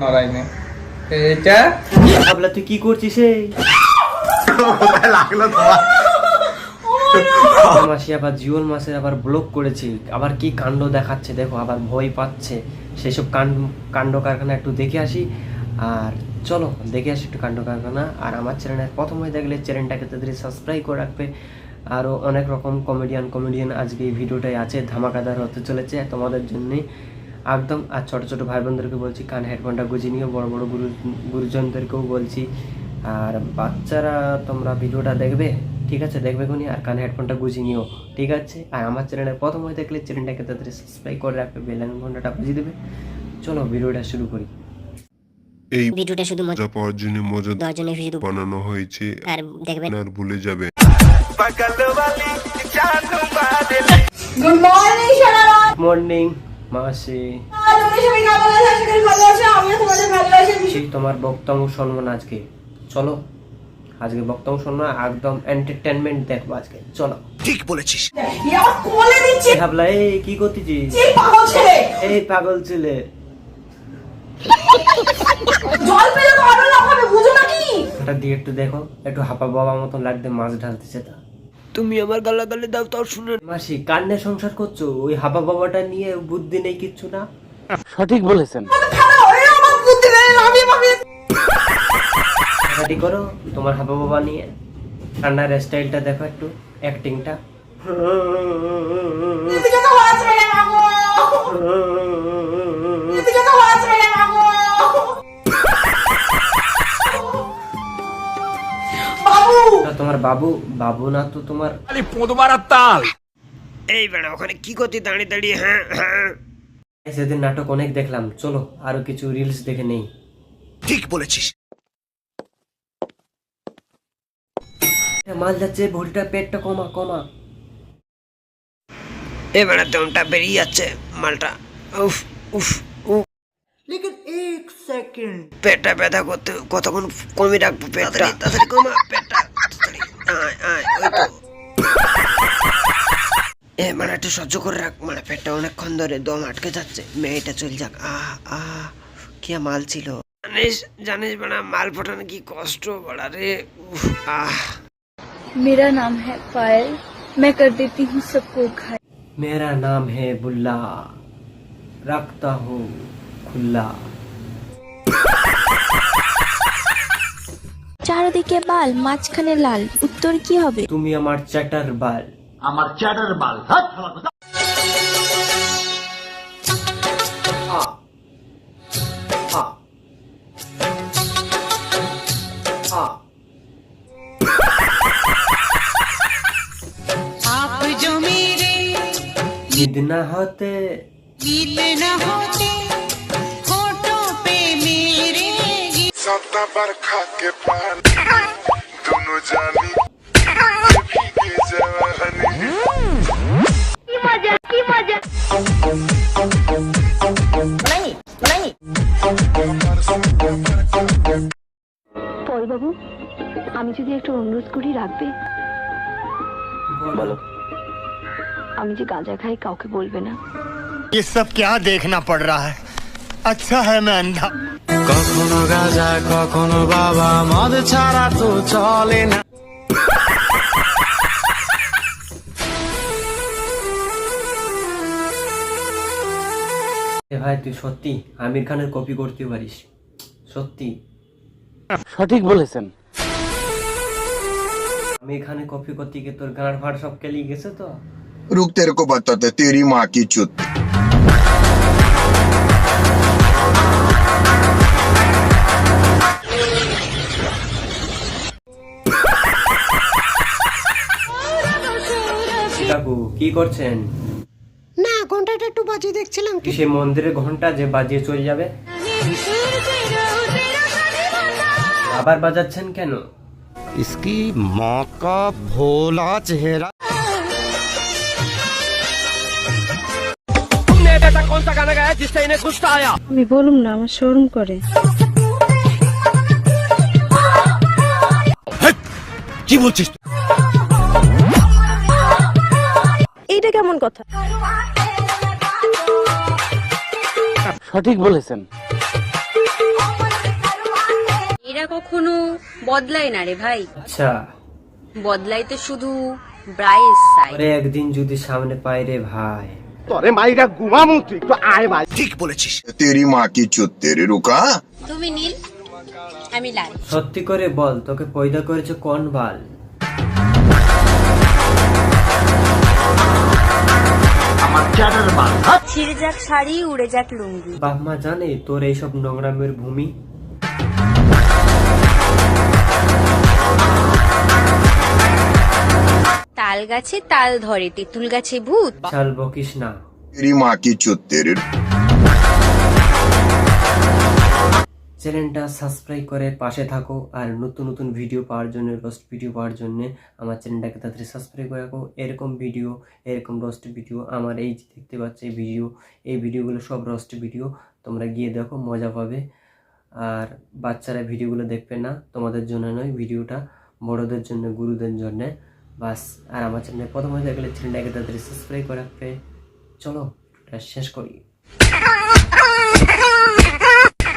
নড়াইনি এটা ভাবলা তুই কি করছিস এই? কোথায় লাগল তোমার। মাসি আবার জিওল মাসের আবার ব্লক করেছে। আবার কি কাণ্ড দেখাচ্ছে দেখো আবার ভয় পাচ্ছে। সেসব কাণ্ড কাণ্ড কারখানা একটু দেখে আসি। আর চলো দেখে আসি একটু কাণ্ড কারখানা। আর আমার চ্যানেলের প্রথম হয়ে দেখলে চ্যানেলটাকে তাদের সাবস্ক্রাইব করে রাখবে। আরও অনেক রকম কমেডিয়ান কমেডিয়ান আজকে এই ভিডিওটাই আছে ধামাকাদার হতে চলেছে তোমাদের জন্যই একদম আর ছোটো ছোটো ভাই বোনদেরকে বলছি কান হেডফোনটা গুজিয়ে নিও বড় বড় গুরু গুরুজনদেরকেও বলছি। আর বাচ্চারা তোমরা ভিডিওটা দেখবে ঠিক আছে? দেখবে কোনি আর কানে হেডফোনটা গুজিয়ে নিও ঠিক আছে? আর আমার চ্যানেলে প্রথম হয়ে দেখলে চ্যানেলটাকে তাড়াতাড়ি সাবস্ক্রাইব করে রাখবে বেল ঘন্টাটা বুঝিয়ে দেবে। চলো ভিডিওটা শুরু করি। এই ভিডিওটা শুধু মজা পাওয়ার জন্য মজা দেওয়ার জন্য শুধু বানানো হয়েছে আর দেখবেন আর ভুলে যাবে। গুড মর্নিং মর্নিং মাসি। ঠিক তোমার বক্তব্য শুনব না আজকে। চলো। আজকে বক্তব্য শুনব না, একদম এন্টারটেনমেন্ট দেখব আজকে। চলো। কোলে দিচ্ছি ভাবলা এই কি করতেছিস? এই পাগল ছেলে? এই পাগল ছেলে। জল পেলে তো আরও লাভ বুঝো নাকি ওটা দিয়ে একটু দেখো একটু হাপা বাবা মতন লাগতে মাছ ঢালতেছে তা। তুমি আমার গালা গালে দাও তাও শুনে মাসি কান্নে সংসার করছ? ওই হাপা বাবাটা নিয়ে বুদ্ধি নেই কিচ্ছু না? সঠিক বলেছেন। করো তোমার হাপা বাবা নিয়ে। কান্নার স্টাইলটা দেখো একটু অ্যাক্টিংটা তোমার বাবু বাবু না তো তোমার এই বেড়া ওখানে কি করতে দাঁড়িয়ে দাঁড়িয়ে হ্যাঁ হ্যাঁ। সেদিন নাটক অনেক দেখলাম। চলো আরও কিছু রিলস দেখে নেই। ঠিক বলেছিস। মাল যাচ্ছে ভুড়িটা পেটটা কমা কমা। এ বেড়া দমটা বেরিয়ে যাচ্ছে মালটা। উফ উফ উফ পেটটা ব্যথা করতে কতক্ষণ কমে রাখব পেটটা? তাড়াতাড়ি কমা। পেটটা এ মানে একটু সহ্য করে রাখ মানে পেটটা অনেকক্ষণ ধরে দম আটকে যাচ্ছে মেয়েটা চলে যাক আহ আহ কি মাল ছিল জানিস জানিস বানা মাল ফোটানো কি কষ্ট বড়া রে উফ, আহ मेरा नाम है पायल मैं कर देती हूँ सबको घायल मेरा नाम है बुल्ला रखता हूँ खुल्ला চারদিকে বাল মাঝখানে লাল উত্তর কি হবে তুমি আমার চ্যাটার বাল আমার চ্যাটার বাল হাট আ আ আ आप जो मेरे ईद न होते दिल न होते होठों पे मेरे साता बरखा के पानी दोनों जानी বাবু আমি যদি একটু অনুরোধ করি রাখবে বলো আমি যে গাঁজা খাই কাউকে বলবে না ये सब क्या देखना पड़ रहा है अच्छा है मैं अंधा কখনো গাজা কখনো বাবা মদ ছাড়া তো চলে না এ ভাই তুই সত্যি আমির খানের কপি করতে পারিস সত্যি সঠিক বলেছেন। আমি এখানে কফি করতে গিয়ে তোর গাঁড় ভাড় সব কেলিয়ে গেছে তো? রুক তেরে কো বাতাতে তেরি মা কি চুত কাকু কি করছেন? না ঘন্টাটা একটু বাজিয়ে দেখছিলাম কি? সে মন্দিরের ঘণ্টা যে বাজিয়ে চলে যাবে। আবার বাজাচ্ছেন কেন? ইসকি মাকা ভোলা চেহারা আমি বলুম না আমার শোরুম করে। কি বলছিস এইটা কেমন কথা? সঠিক বলেছেন। এরা কখনো বদলায় না রে ভাই। আচ্ছা। বদলাই তো শুধু ব্রাইস সাই আরে একদিন যদি সামনে পাই রে ভাই। তোরে মাইরা ঘুমামু তুই একটু আয় ভাই। ঠিক বলেছিস। তেরি মা কি চুত্তেরে রুকা? তুমি নীল আমি লাল। সত্যি করে বল তোকে পয়দা করেছে কোন বাল? হ্যাঁ? ছিড়ে যাক শাড়ি উড়ে যাক লুঙ্গি। বাপমা জানে তোর এইসব নোংরামের ভূমি? তাল গাছে তাল ধরে তেঁতুল গাছে ভূত। শাল বকিস না তেরি মা কি চুত্তের? চ্যানেলটা সাবস্ক্রাইব করে পাশে থাকো আর নতুন নতুন ভিডিও পাওয়ার জন্য রোস্ট ভিডিও পাওয়ার জন্য আমার চ্যানেলটাকে তাড়াতাড়ি সাবস্ক্রাইব করে রাখো। এরকম ভিডিও এরকম রোস্ট ভিডিও আমার এই যে দেখতে পাচ্ছ এই ভিডিও এই ভিডিওগুলো সব রোস্ট ভিডিও তোমরা গিয়ে দেখো মজা পাবে। আর বাচ্চারা ভিডিওগুলো দেখবে না তোমাদের জন্য নয় ভিডিওটা বড়দের জন্য গুরুদের জন্যে। বাস, আর আমার চ্যানেল প্রথম হয়ে গেলে চ্যানেলটাকে তাদের সাবস্ক্রাইব করে রাখবে চলো শেষ করি।